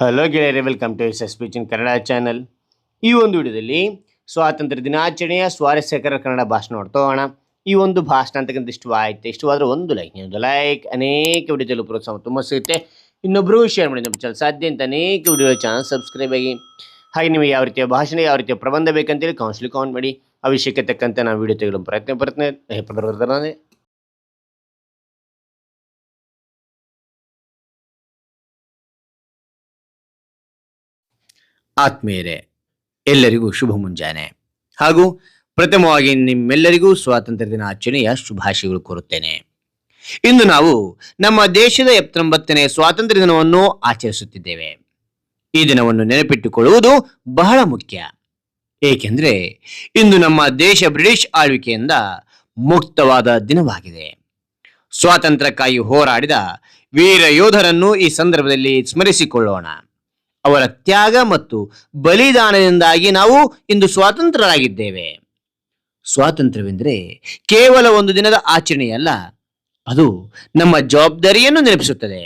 Hello ಗೆಳೆಯರೆ welcome to S S ಪಿಚಿನ್ Kannada channel ಈ ಒಂದು ವಿಡಿಯೋದಲ್ಲಿ ಸ್ವಾತಂತ್ರ್ಯ ದಿನಾಚರಣೆಯ ಸ್ವಾರಸ್ಯಕರ ಕನ್ನಡ ಭಾಷಣ ನೋಡ್ತಾ ಹೋಗೋಣ. ಈ ಒಂದು ಭಾಷಣ ಅಂತಕ್ಕಂಥ ಇಷ್ಟವಾಯಿತು ಇಷ್ಟವಾದ್ರೆ ಒಂದು ಲೈಕ್ ಒಂದು ಲೈಕ್ ಅನೇಕ ವಿಡಿಯೋದಲ್ಲಿ ಪ್ರೋತ್ಸಾಹ ತುಂಬ ಸಿಗುತ್ತೆ. ಇನ್ನೊಬ್ಬರು ಶೇರ್ ಮಾಡಿ, ನಮ್ಮ ಚಾನಲ್ ಸಾಧ್ಯ ಅಂತ ಅನೇಕ ವಿಡಿಯೋ ಚಾನಲ್ ಸಬ್ಸ್ಕ್ರೈಬ್ ಆಗಿ. ಹಾಗೆ ನಿಮಗೆ ಯಾವ ರೀತಿಯ ಭಾಷಣ, ಯಾವ ರೀತಿಯ ಪ್ರಬಂಧ ಬೇಕಂತೇಳಿ ಕೌನ್ಸಿಲ್ ಕೌಂಟ್ ಮಾಡಿ. ಅವಶ್ಯಕತೆ ತಕ್ಕಂತೆ ನಾವು ವಿಡಿಯೋ ತೆಗೆಯಲು ಪ್ರಯತ್ನ ಪ್ರಯತ್ನ ಆತ್ಮೀಯರೇ, ಎಲ್ಲರಿಗೂ ಶುಭ ಮುಂಜಾನೆ. ಹಾಗೂ ಪ್ರಥಮವಾಗಿ ನಿಮ್ಮೆಲ್ಲರಿಗೂ ಸ್ವಾತಂತ್ರ್ಯ ದಿನಾಚರಣೆಯ ಶುಭಾಶಯಗಳು ಕೋರುತ್ತೇನೆ. ಇಂದು ನಾವು ನಮ್ಮ ದೇಶದ ಎಪ್ಪತ್ತೊಂಬತ್ತನೇ ಸ್ವಾತಂತ್ರ್ಯ ದಿನವನ್ನು ಆಚರಿಸುತ್ತಿದ್ದೇವೆ. ಈ ದಿನವನ್ನು ನೆನಪಿಟ್ಟುಕೊಳ್ಳುವುದು ಬಹಳ ಮುಖ್ಯ. ಏಕೆಂದರೆ, ಇಂದು ನಮ್ಮ ದೇಶ ಬ್ರಿಟಿಷ್ ಆಳ್ವಿಕೆಯಿಂದ ಮುಕ್ತವಾದ ದಿನವಾಗಿದೆ. ಸ್ವಾತಂತ್ರ್ಯಕ್ಕಾಗಿ ಹೋರಾಡಿದ ವೀರ ಯೋಧರನ್ನು ಈ ಸಂದರ್ಭದಲ್ಲಿ ಸ್ಮರಿಸಿಕೊಳ್ಳೋಣ. ಅವರ ತ್ಯಾಗ ಮತ್ತು ಬಲಿದಾನದಿಂದಾಗಿ ನಾವು ಇಂದು ಸ್ವಾತಂತ್ರ್ಯರಾಗಿದ್ದೇವೆ. ಸ್ವಾತಂತ್ರ್ಯವೆಂದರೆ ಕೇವಲ ಒಂದು ದಿನದ ಆಚರಣೆಯಲ್ಲ, ಅದು ನಮ್ಮ ಜವಾಬ್ದಾರಿಯನ್ನು ನೆನಪಿಸುತ್ತದೆ.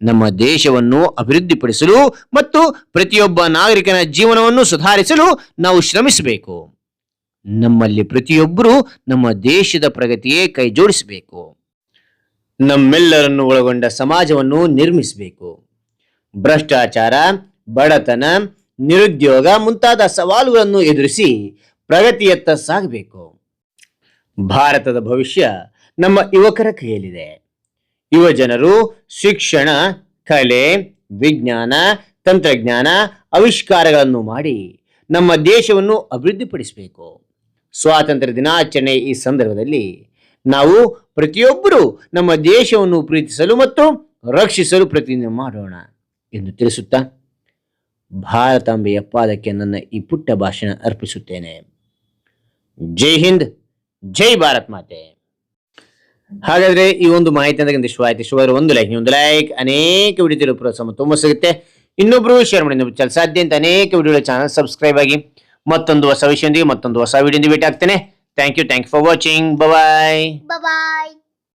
ನಮ್ಮ ದೇಶವನ್ನು ಅಭಿವೃದ್ಧಿಪಡಿಸಲು ಮತ್ತು ಪ್ರತಿಯೊಬ್ಬ ನಾಗರಿಕನ ಜೀವನವನ್ನು ಸುಧಾರಿಸಲು ನಾವು ಶ್ರಮಿಸಬೇಕು. ನಮ್ಮಲ್ಲಿ ಪ್ರತಿಯೊಬ್ಬರು ನಮ್ಮ ದೇಶದ ಪ್ರಗತಿಗೆ ಕೈ ಜೋಡಿಸಬೇಕು ನಮ್ಮೆಲ್ಲರನ್ನು ಒಳಗೊಂಡ ಸಮಾಜವನ್ನು ನಿರ್ಮಿಸಬೇಕು. ಭ್ರಷ್ಟಾಚಾರ, ಬಡತನ, ನಿರುದ್ಯೋಗ ಮುಂತಾದ ಸವಾಲುಗಳನ್ನು ಎದುರಿಸಿ ಪ್ರಗತಿಯತ್ತ ಸಾಗಬೇಕು. ಭಾರತದ ಭವಿಷ್ಯ ನಮ್ಮ ಯುವಕರ ಕೈಯಲ್ಲಿದೆ. ಯುವ ಜನರು ಶಿಕ್ಷಣ, ಕಲೆ, ವಿಜ್ಞಾನ, ತಂತ್ರಜ್ಞಾನ ಆವಿಷ್ಕಾರಗಳನ್ನು ಮಾಡಿ ನಮ್ಮ ದೇಶವನ್ನು ಅಭಿವೃದ್ಧಿಪಡಿಸಬೇಕು. ಸ್ವಾತಂತ್ರ್ಯ ದಿನಾಚರಣೆ ಈ ಸಂದರ್ಭದಲ್ಲಿ ನಾವು ಪ್ರತಿಯೊಬ್ಬರೂ ನಮ್ಮ ದೇಶವನ್ನು ಪ್ರೀತಿಸಲು ಮತ್ತು ರಕ್ಷಿಸಲು ಪ್ರತಿಜ್ಞೆ ಮಾಡೋಣ. ಎಂದು ತಿಳಿಸುತ್ತಾ, ಭಾರತಾಂಬೆಯ ಪಾದಕ್ಕೆ ನನ್ನ ಈ ಪುಟ್ಟ ಭಾಷಣ ಅರ್ಪಿಸುತ್ತೇನೆ. ಜೈ ಹಿಂದ್, ಜೈ ಭಾರತ್ ಮಾತೆ. ಹಾಗಾದ್ರೆ ಈ ಒಂದು ಮಾಹಿತಿ ಅಂದ್ರೆ ಇಷ್ಟವಾಯ್ತು ಇಷ್ಟವಾದ್ರೆ ಒಂದು ಲೈಕ್ ಒಂದು ಲೈಕ್ ಅನೇಕ ವಿಡಿಯೋ ತಿಳಿಯಲು ಪ್ರೋತ್ಸಾಹ ತುಂಬ ಸಿಗುತ್ತೆ ಇನ್ನೊಬ್ರು ಶೇರ್ ಮಾಡಿ ನಮ್ಮ ಸಾಧ್ಯ ಅಂತ ಅನೇಕ ವಿಡಿಯೋ ಚಾನಲ್ ಸಬ್ಸ್ಕ್ರೈಬ್ ಆಗಿ ಮತ್ತೊಂದು ಹೊಸ ವಿಷಯದೊಂದಿಗೆ ಮತ್ತೊಂದು ಹೊಸ ವಿಡಿಯೋದಿಂದ ಭೇಟಿ ಆಗ್ತೇನೆ thank you thank you for watching bye bye.